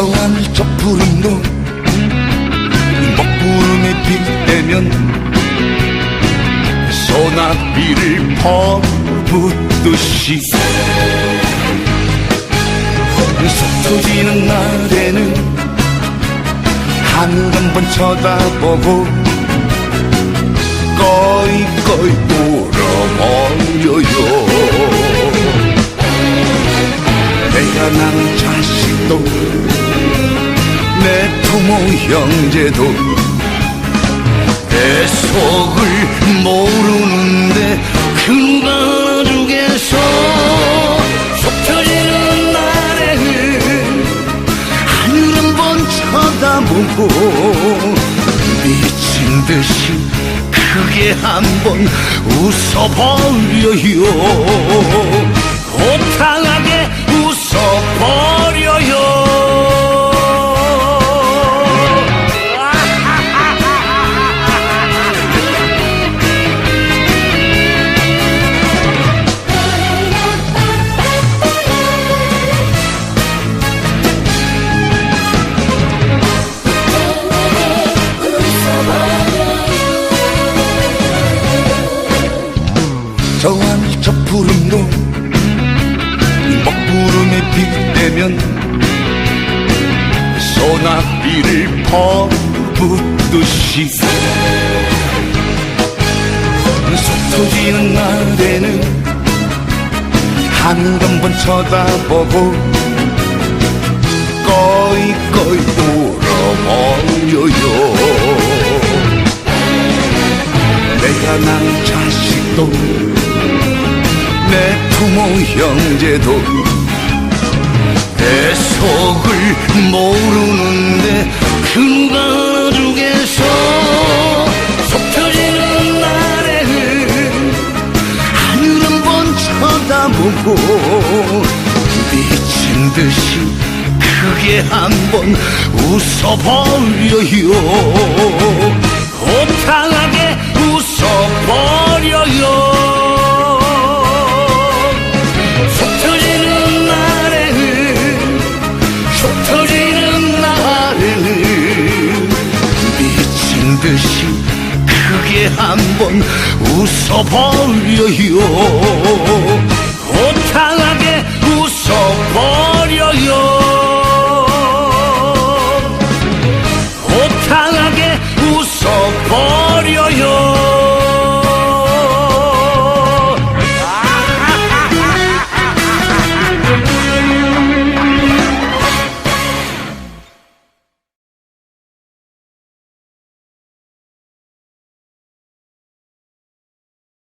저 하늘 저 푸른 눈 먹구름이 빛대면 소나비를 퍼붓듯이. 서투지는 날에는 하늘 한번 쳐다보고 꺼이꺼이 울어버려요. 내가 낳은 자식도 내 부모 형제도 내 속을 모르는데 그 알아주겠어. 속 터지는 날에는 하늘 한번 쳐다보고 미친 듯이 크게 한번 웃어버려요 저한 저 푸른도 먹구름에 빗대면 소나비를 퍼붓듯이 속 터지는 날에는 하늘 한번 쳐다보고 꺼이꺼이 울어버려요. 내가 난 자식도 내 부모 형제도 내 속을 모르는데 그 누가 알아주겠어? 속 터지는 날에는 하늘 한번 쳐다보고 미친 듯이 크게 한번 웃어버려요. 호탕하게 크게 한번 웃어버려요. 호탕하게 웃어버려요. 호탕하게 웃어버려요